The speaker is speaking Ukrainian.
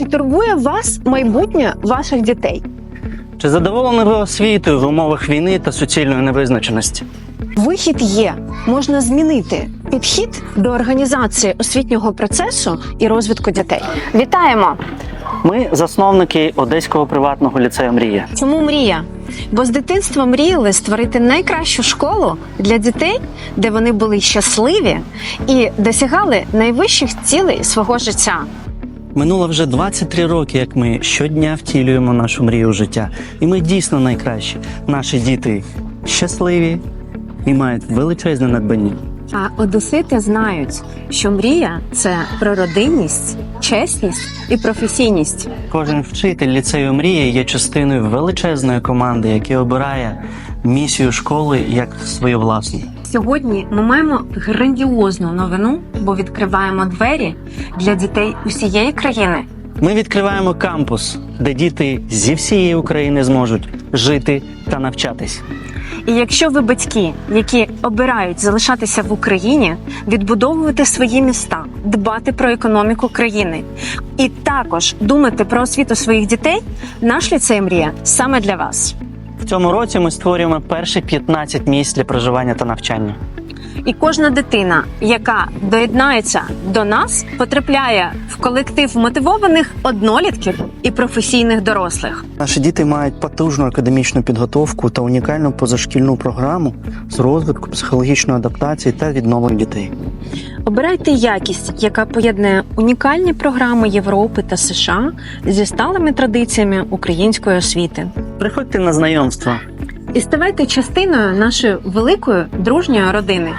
Чи турбує вас майбутнє ваших дітей? Чи задоволені ви освітою в умовах війни та суцільної невизначеності? Вихід є, можна змінити підхід до організації освітнього процесу і розвитку дітей. Вітаємо! Ми засновники Одеського приватного ліцею Мрія. Чому мрія? Бо з дитинства мріяли створити найкращу школу для дітей, де вони були щасливі і досягали найвищих цілей свого життя. Минуло вже 23 роки, як ми щодня втілюємо нашу мрію життя. І ми дійсно найкращі. Наші діти щасливі і мають величезне надбання. А одесити знають, що мрія це про родинність, чесність і професійність. Кожен вчитель ліцею Мрія є частиною величезної команди, яка обирає місію школи як свою власну. Сьогодні ми маємо грандіозну новину, бо відкриваємо двері для дітей усієї країни. Ми відкриваємо кампус, де діти зі всієї України зможуть жити та навчатись. І якщо ви батьки, які обирають залишатися в Україні, відбудовувати свої міста, дбати про економіку країни і також думати про освіту своїх дітей, наш ліцей мрія саме для вас. В цьому році ми створюємо перші 15 місць для проживання та навчання. І кожна дитина, яка доєднається до нас, потрапляє в колектив мотивованих однолітків і професійних дорослих. Наші діти мають потужну академічну підготовку та унікальну позашкільну програму з розвитку психологічної адаптації та відновлення дітей. Обирайте якість, яка поєднує унікальні програми Європи та США зі сталими традиціями української освіти. Приходьте на знайомство. І ставайте частиною нашої великої дружньої родини.